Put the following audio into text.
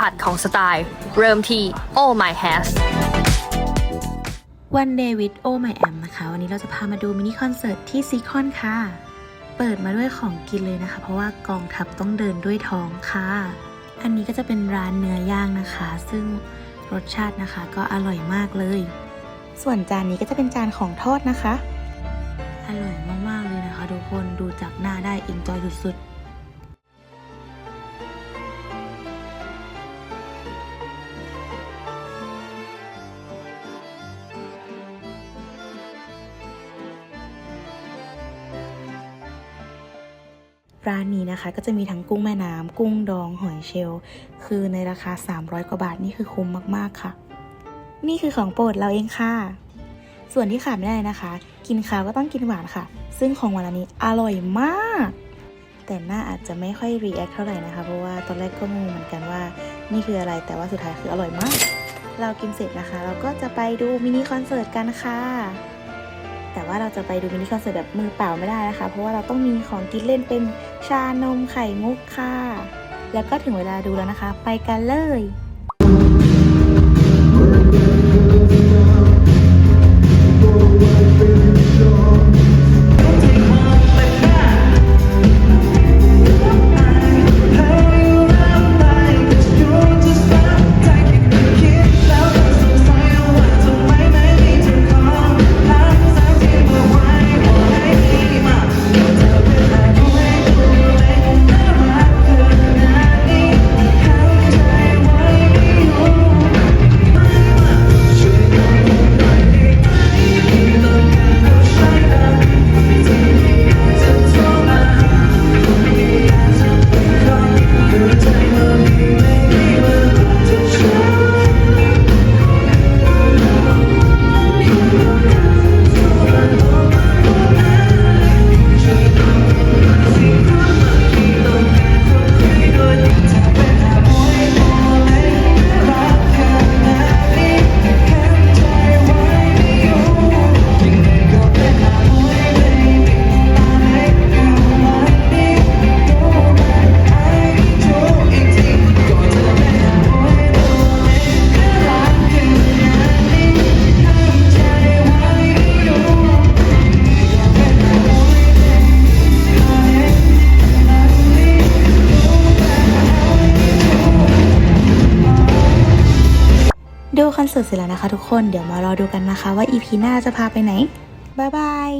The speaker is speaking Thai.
ผัสของสไตล์ เริ่มที่ Oh My Has วันเดวิดโอไมแอมนะคะ วันนี้เราจะพามาดูมินิคอนเสิร์ตที่ซีคอนค่ะ เปิดมาด้วยของกินเลยนะคะ เพราะว่ากองทัพต้องเดินด้วยท้องค่ะ อันนี้ก็จะเป็นร้านเนื้อย่างนะคะ ซึ่งรสชาตินะคะก็อร่อยมากเลย ส่วนจานนี้ก็จะเป็นจานของทอดนะคะ อร่อยมากๆเลยนะคะทุกคนดูจากหน้าได้อินจอยสุดๆ ร้านนี้นะคะก็จะมีทั้งกุ้งแม่น้ำกุ้งดองหอยเชลล์คือในราคา 300 กว่าบาทนี่คือคุ้มมากๆค่ะ นี่คือของโปรดเราเองค่ะ ส่วนที่ขาดไม่ได้นะคะ กินข้าวก็ต้องกินหวานค่ะ ซึ่งของวันนี้อร่อยมาก แต่หน้าอาจจะไม่ค่อยรีแอคเท่าไหร่นะคะเพราะว่าตอนแรกก็งงเหมือนกันว่า นี่คืออะไรแต่ว่าสุดท้ายคืออร่อยมาก เรากินเสร็จนะคะ เราก็จะไปดูมินิคอนเสิร์ตกันค่ะ แต่ว่าเราจะไปดูมินิคอนเสิร์ตแบบมือเปล่าไม่ได้นะคะ เพราะว่าเราต้องมีของกินเล่นเป็นชานมไข่มุกค่ะ แล้วก็ถึงเวลาดูแล้วนะคะ ไปกันเลย ดูคอนเสิร์ตเสร็จแล้วนะคะทุกคน เดี๋ยวมารอดูกันนะคะว่า EP หน้าจะพาไปไหน บ๊ายบาย